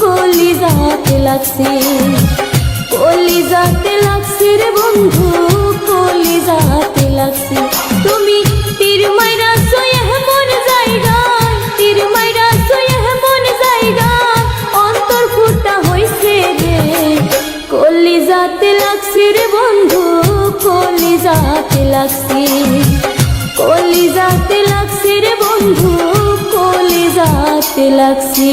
কলিজাতে লাগছে। কলিজাতে লাগছে রে বন্ধু, কলিজাতে লাগছে। তুমি তীর মাইরা সয়ে মন জায়গা তীর মাইরা সয়ে মন জায়গা অন্তর ফুটা হইছে রে। কলিজাতে লাগছে রে বন্ধু, কলিজাতে লাগছে। কলিজাতে লাগছে রে বন্ধু কলিজাতে লাগছে।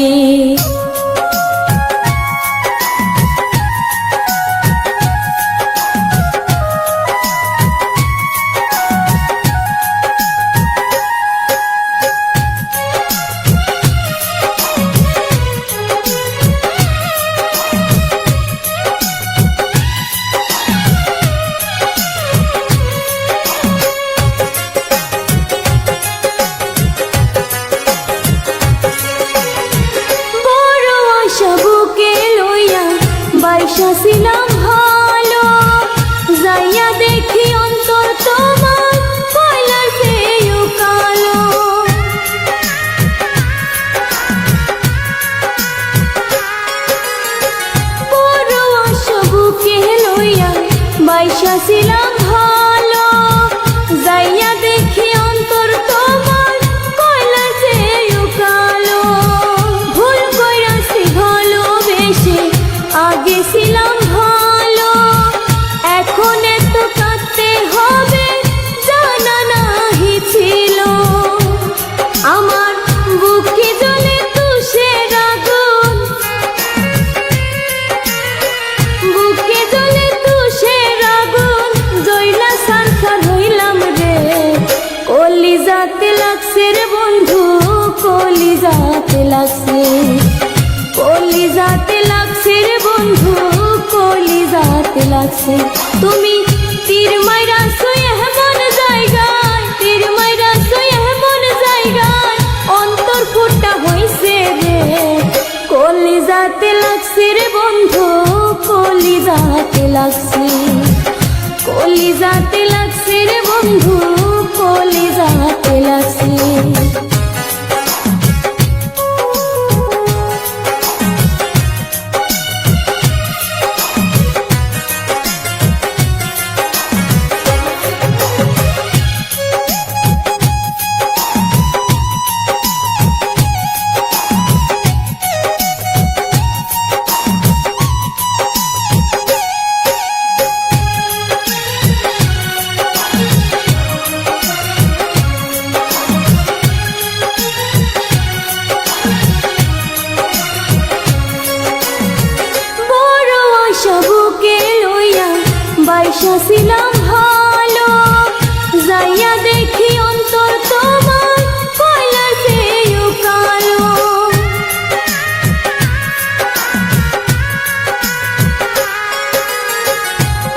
বাইশা ছিলাম ভালো কলিজাতে লাগছে রে বন্ধু কলিজাতে লাগছে কলিজাতে লাগছে রে বন্ধু কলিজাতে লাগছে। তুমি তীর মাইরা শুয়ে মন জায়গায়, তীর মাইরা শুয়ে মন জায়গায় অন্তর ফুটা হইছে রে। কলিজাতে লাগছে রে বন্ধু কলিজাতে লাগছে। কলিজাতে লাগছে রে বন্ধু কলিজাতে লাগছে। বাইশা ছিলাম ভালো। যাইয়া দেখি অন্তর তোমার কয়লার চেয়েও কালো।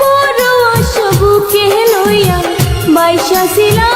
বড় আশা বুকে লইয়া বাইসা ছিলাম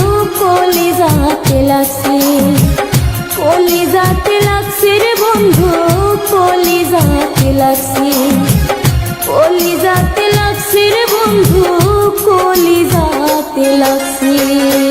বন্ধু কলিজাতে লাগছে।